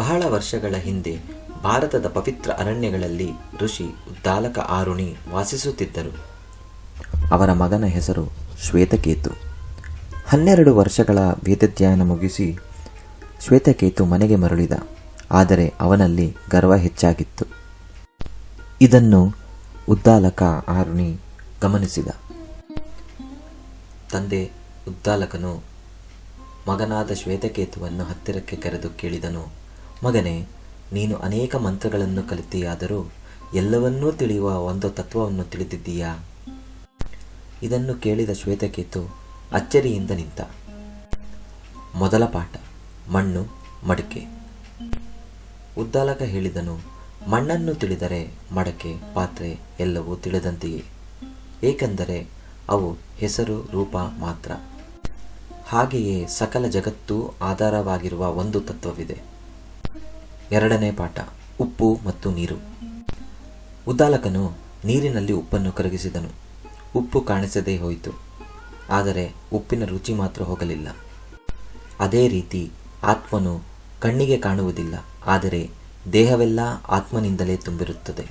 ಬಹಳ ವರ್ಷಗಳ ಹಿಂದೆ ಭಾರತದ ಪವಿತ್ರ ಅರಣ್ಯಗಳಲ್ಲಿ ಋಷಿ ಉದ್ದಾಲಕ ಆರುಣಿ ವಾಸಿಸುತ್ತಿದ್ದರು. ಅವರ ಮಗನ ಹೆಸರು ಶ್ವೇತಕೇತು. ಹನ್ನೆರಡು ವರ್ಷಗಳ ವೇದಾಧ್ಯಯನ ಮುಗಿಸಿ ಶ್ವೇತಕೇತು ಮನೆಗೆ ಮರಳಿದ, ಆದರೆ ಅವನಲ್ಲಿ ಗರ್ವ ಹೆಚ್ಚಾಗಿತ್ತು. ಇದನ್ನು ಉದ್ದಾಲಕ ಆರುಣಿ ಗಮನಿಸಿದ. ತಂದೆ ಉದ್ದಾಲಕನು ಮಗನಾದ ಶ್ವೇತಕೇತುವನ್ನು ಹತ್ತಿರಕ್ಕೆ ಕರೆದು ಕೇಳಿದನು ಮಗನೇ, ನೀನು ಅನೇಕ ಮಂತ್ರಗಳನ್ನು ಕಲಿತೆಯಾದರೂ ಎಲ್ಲವನ್ನೂ ತಿಳಿಯುವ ಒಂದು ತತ್ವವನ್ನು ತಿಳಿದಿದ್ದೀಯಾ? ಇದನ್ನು ಕೇಳಿದ ಶ್ವೇತಕೇತು ಅಚ್ಚರಿಯಿಂದ ನಿಂತ. ಮೊದಲ ಪಾಠ, ಮಣ್ಣು, ಮಡಕೆ. ಉದ್ದಾಲಕ ಹೇಳಿದನು, ಮಣ್ಣನ್ನು ತಿಳಿದರೆ ಮಡಕೆ, ಪಾತ್ರೆ ಎಲ್ಲವೂ ತಿಳಿದಂತೆಯೇ. ಏಕೆಂದರೆ ಅವು ಹೆಸರು, ರೂಪ ಮಾತ್ರ. ಹಾಗೆಯೇ ಸಕಲ ಜಗತ್ತು ಆಧಾರವಾಗಿರುವ ಒಂದು ತತ್ವವಿದೆ. ಎರಡನೇ ಪಾಠ, ಉಪ್ಪು ಮತ್ತು ನೀರು. ಉದ್ದಾಲಕನು ನೀರಿನಲ್ಲಿ ಉಪ್ಪನ್ನು ಕರಗಿಸಿದನು. ಉಪ್ಪು ಕಾಣಿಸದೇ ಹೋಯಿತು. ಆದರೆ ಉಪ್ಪಿನ ರುಚಿ ಮಾತ್ರ ಹೋಗಲಿಲ್ಲ. ಅದೇ ರೀತಿ ಆತ್ಮನು ಕಣ್ಣಿಗೆ ಕಾಣುವುದಿಲ್ಲ, ಆದರೆ ದೇಹವೆಲ್ಲ ಆತ್ಮನಿಂದಲೇ ತುಂಬಿರುತ್ತದೆ.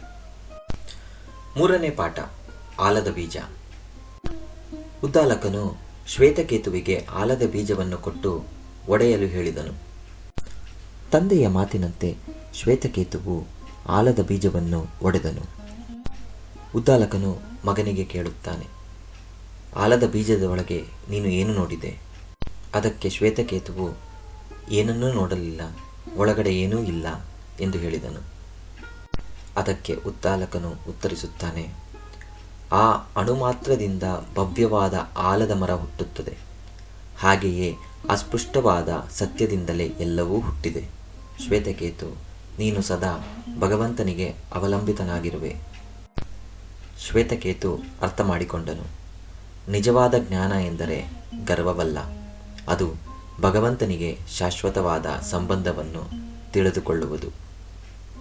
ಮೂರನೇ ಪಾಠ, ಆಲದ ಬೀಜ. ಉದ್ದಾಲಕನು ಶ್ವೇತಕೇತುವಿಗೆ ಆಲದ ಬೀಜವನ್ನು ಕೊಟ್ಟು ಒಡೆಯಲು ಹೇಳಿದನು. ತಂದೆಯ ಮಾತಿನಂತೆ ಶ್ವೇತಕೇತುವು ಆಲದ ಬೀಜವನ್ನು ಒಡೆದನು. ಉದ್ದಾಲಕನು ಮಗನಿಗೆ ಕೇಳುತ್ತಾನೆ, ಆಲದ ಬೀಜದ ಒಳಗೆ ನೀನು ಏನು ನೋಡಿದೆ? ಅದಕ್ಕೆ ಶ್ವೇತಕೇತುವು, ಏನನ್ನೂ ನೋಡಲಿಲ್ಲ, ಒಳಗಡೆ ಏನೂ ಇಲ್ಲ ಎಂದು ಹೇಳಿದನು. ಅದಕ್ಕೆ ಉದ್ದಾಲಕನು ಉತ್ತರಿಸುತ್ತಾನೆ, ಆ ಅಣುಮಾತ್ರದಿಂದ ಭವ್ಯವಾದ ಆಲದ ಮರ ಹುಟ್ಟುತ್ತದೆ, ಹಾಗೆಯೇ ಅಸ್ಪೃಷ್ಟವಾದ ಸತ್ಯದಿಂದಲೇ ಎಲ್ಲವೂ ಹುಟ್ಟಿದೆ. ಶ್ವೇತಕೇತು, ನೀನು ಸದಾ ಭಗವಂತನಿಗೆ ಅವಲಂಬಿತನಾಗಿರುವೆ. ಶ್ವೇತಕೇತು ಅರ್ಥ ಮಾಡಿಕೊಂಡನು ನಿಜವಾದ ಜ್ಞಾನ ಎಂದರೆ ಗರ್ವವಲ್ಲ, ಅದು ಭಗವಂತನಿಗೆ ಶಾಶ್ವತವಾದ ಸಂಬಂಧವನ್ನು ತಿಳಿದುಕೊಳ್ಳುವುದು.